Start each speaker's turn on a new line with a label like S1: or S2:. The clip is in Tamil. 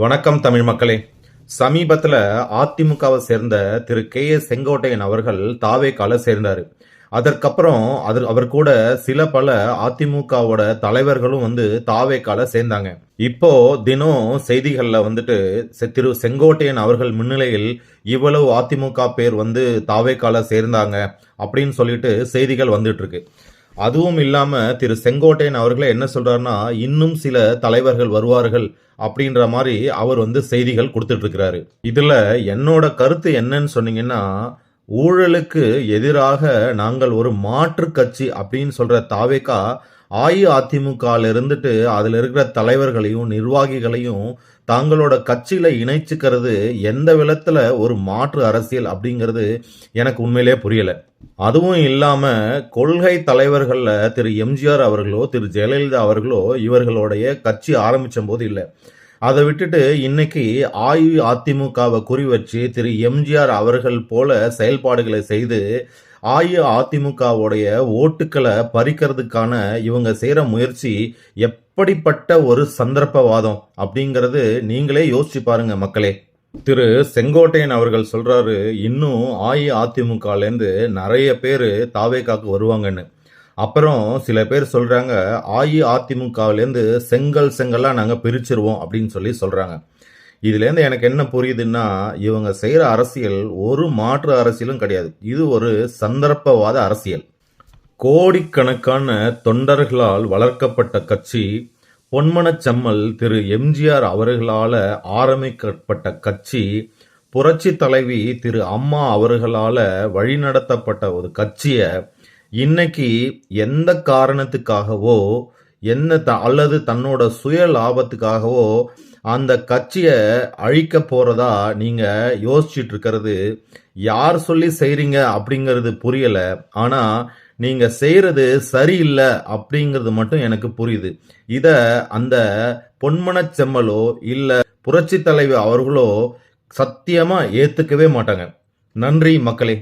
S1: வணக்கம் தமிழ் மக்களே. சமீபத்தில் அதிமுகவை சேர்ந்த திரு கே எஸ் செங்கோட்டையன் அவர்கள் தாவேக்கால சேர்ந்தார். அதற்கப்புறம் அது அவர் கூட சில பல அதிமுகவோட தலைவர்களும் வந்து தாவேக்கால சேர்ந்தாங்க. இப்போ தினம் செய்திகளில் வந்துட்டு செ- திரு செங்கோட்டையன் அவர்கள் முன்னிலையில் இவ்வளவு அதிமுக பேர் வந்து தாவேக்கால சேர்ந்தாங்க அப்படின்னு சொல்லிட்டு செய்திகள் வந்துட்டு இருக்கு. அதுவும் இல்லாம திரு செங்கோட்டையன் அவர்களே என்ன சொல்றாருன்னா இன்னும் சில தலைவர்கள் வருவார்கள் அப்படின்ற மாதிரி அவர் வந்து செய்திகள் கொடுத்துட்டு இருக்கிறாரு இதுல என்னோட கருத்து என்னன்னு சொன்னீங்கன்னா ஊழலுக்கு எதிராக நாங்கள் ஒரு மாற்று கட்சி அப்படின்னு சொல்ற தாவேக்கா அஇஅதிமுகல இருந்துட்டு அதுல இருக்கிற தலைவர்களையும் நிர்வாகிகளையும் தங்களோட கட்சியில இணைச்சுக்கிறது எந்த விதத்துல ஒரு மாற்று அரசியல் அப்படிங்கிறது எனக்கு உண்மையிலே புரியலை. அதுவும் இல்லாமல் கொள்கை தலைவர்களில் திரு எம்ஜிஆர் அவர்களோ திரு ஜெயலலிதா அவர்களோ இவர்களுடைய கட்சி ஆரம்பிச்ச போது இல்லை. அதை விட்டுட்டு இன்னைக்கு அஇஅதிமுகவை குறி வச்சு திரு எம்ஜிஆர் அவர்கள் போல செயல்பாடுகளை செய்து அஇஅதிமுகவுடைய ஓட்டுக்களை பறிக்கிறதுக்கான இவங்க செய்கிற முயற்சி எப்படிப்பட்ட ஒரு சந்தர்ப்பவாதம் அப்படிங்கிறது நீங்களே யோசிச்சு பாருங்க மக்களே. திரு செங்கோட்டையன் அவர்கள் சொல்றாரு இன்னும் அஇஅதிமுகலேருந்து நிறைய பேர் தாவேக்காக்கு வருவாங்கன்னு. அப்புறம் சில பேர் சொல்றாங்க அஇஅதிமுகலேருந்து செங்கல் செங்கல்லாம் நாங்கள் பிரிச்சிருவோம் அப்படின்னு சொல்லி சொல்றாங்க. இதுலேருந்து எனக்கு என்ன புரியுதுன்னா இவங்க செய்கிற அரசியல் ஒரு மாற்று அரசியலும் கிடையாது. இது ஒரு சந்தர்ப்பவாத அரசியல். கோடிக்கணக்கான தொண்டர்களால் வளர்க்கப்பட்ட கட்சி பொன்மனச்செம்மல் திரு எம்ஜிஆர் அவர்களால ஆரம்பிக்கப்பட்ட கட்சி புரட்சி தலைவி திரு அம்மா அவர்களால வழிநடத்தப்பட்ட ஒரு கட்சியை இன்னைக்கு எந்த காரணத்துக்காகவோ என்ன த அல்லது தன்னோட சுய லாபத்துக்காகவோ அந்த கட்சியை அழிக்க போறதா நீங்க யோசிச்சுட்டு இருக்கிறது. யார் சொல்லி செய்றீங்க அப்படிங்கிறது புரியல. ஆனா நீங்க செய்யறது சரியில்லை அப்படிங்கிறது மட்டும் எனக்கு புரியுது. இத அந்த பொன்மனச் செம்மலோ இல்ல புரட்சி தலைவி அவர்களோ சத்தியமா ஏத்துக்கவே மாட்டாங்க. நன்றி மக்களே.